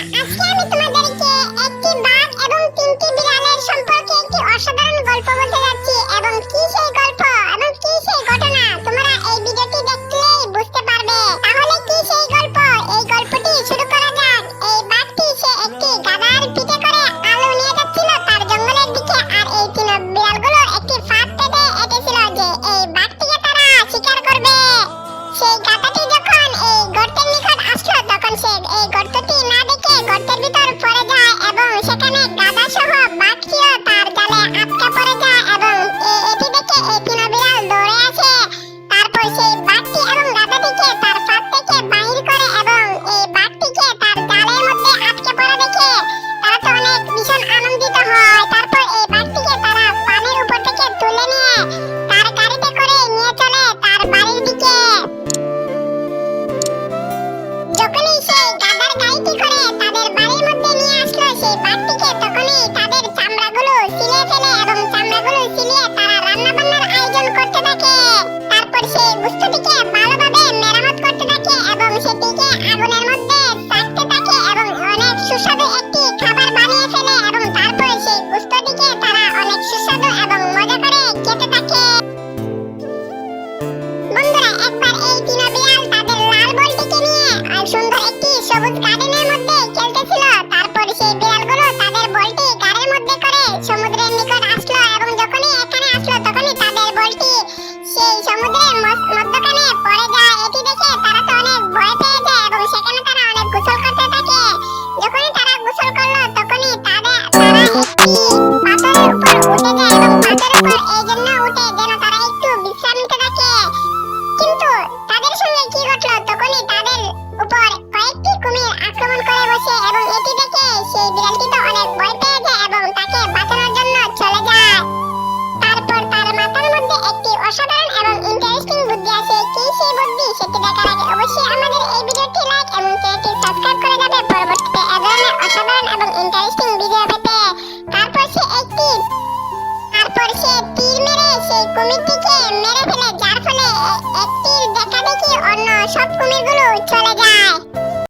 Aslan বস্তুটিকে ভালোভাবে মেরামত করতে থাকে এবং সেটিকে আগুনের মধ্যে রাখতে থাকে এবং অনেক সুস্বাদু একটি খাবার বানিয়ে ফেলে এবং তারপর সেই বস্তুটিকে তারা অনেক সুস্বাদু এবং মজা করে খেতে থাকে। first lockdown. পরবর্তী সেটি দেখার আগে অবশ্যই আমাদের এই ভিডিওটি লাইক এবং চ্যানেলটি সাবস্ক্রাইব করে যাবে। পরবর্তীতে এ ধরনের অসাধারণ এবং ইন্টারেস্টিং ভিডিও পেতে তারপর সে একটি তারপর সে তীর মেরে সেই কুমিরটিকে মেরে ফেলে, যার ফলে এক তীর অন্য সব কুমিরগুলো